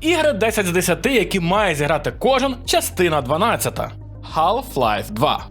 Ігри 10 з 10, які має зіграти кожен, частина 12. Half-Life 2.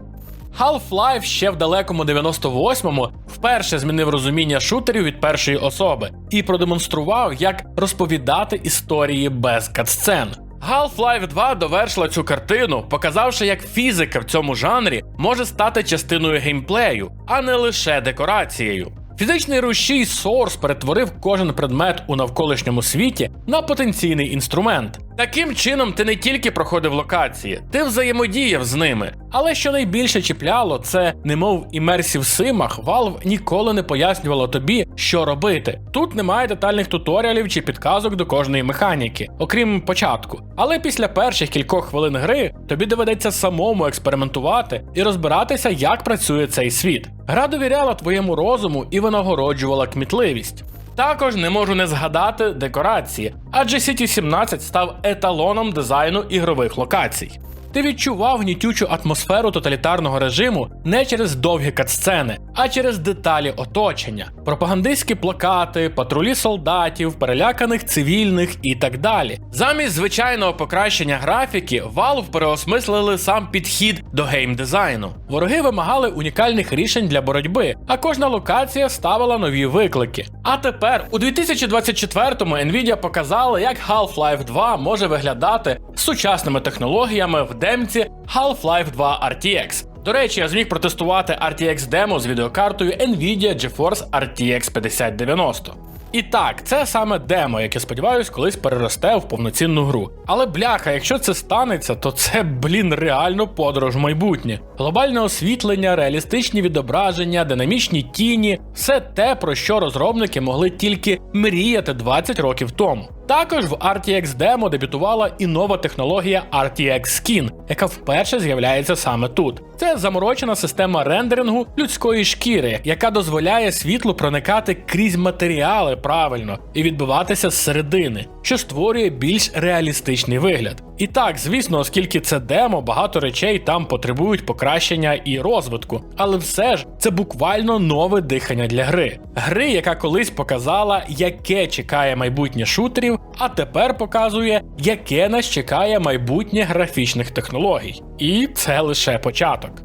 Half-Life ще в далекому 98-му вперше змінив розуміння шутерів від першої особи і продемонстрував, як розповідати історії без катсцен. Half-Life 2 довершила цю картину, показавши, як фізика в цьому жанрі може стати частиною геймплею, а не лише декорацією. Фізичний рушій Source перетворив кожен предмет у навколишньому світі на потенційний інструмент. Таким чином, ти не тільки проходив локації, ти взаємодіяв з ними. Але що найбільше чіпляло, це немов імерсів симах, Valve ніколи не пояснювало тобі, що робити. Тут немає детальних туторіалів чи підказок до кожної механіки, окрім початку. Але після перших кількох хвилин гри тобі доведеться самому експериментувати і розбиратися, як працює цей світ. Гра довіряла твоєму розуму і винагороджувала кмітливість. Також не можу не згадати декорації, адже City 17 став еталоном дизайну ігрових локацій. Ти відчував гнітючу атмосферу тоталітарного режиму не через довгі катсцени, а через деталі оточення, пропагандистські плакати, патрулі солдатів, переляканих цивільних і так далі. Замість звичайного покращення графіки, Valve переосмислили сам підхід до геймдизайну. Вороги вимагали унікальних рішень для боротьби, а кожна локація ставила нові виклики. А тепер у 2024-му Nvidia показала, як Half-Life 2 може виглядати з сучасними технологіями в демці Half-Life 2 RTX. До речі, я зміг протестувати RTX демо з відеокартою Nvidia GeForce RTX 5090. І так, це саме демо, яке сподіваюсь, колись переросте в повноцінну гру. Але бляха, якщо це станеться, то це, блін, реально подорож в майбутнє. Глобальне освітлення, реалістичні відображення, динамічні тіні все те, про що розробники могли тільки мріяти 20 років тому. Також в RTX Demo дебютувала і нова технологія RTX Skin, яка вперше з'являється саме тут. Це заморочена система рендерингу людської шкіри, яка дозволяє світлу проникати крізь матеріали правильно і відбиватися зсередини, що створює більш реалістичний вигляд. І так, звісно, оскільки це демо, багато речей там потребують покращення і розвитку, але все ж це буквально нове дихання для гри. Гри, яка колись показала, яке чекає майбутнє шутерів, а тепер показує, яке нас чекає майбутнє графічних технологій. І це лише початок.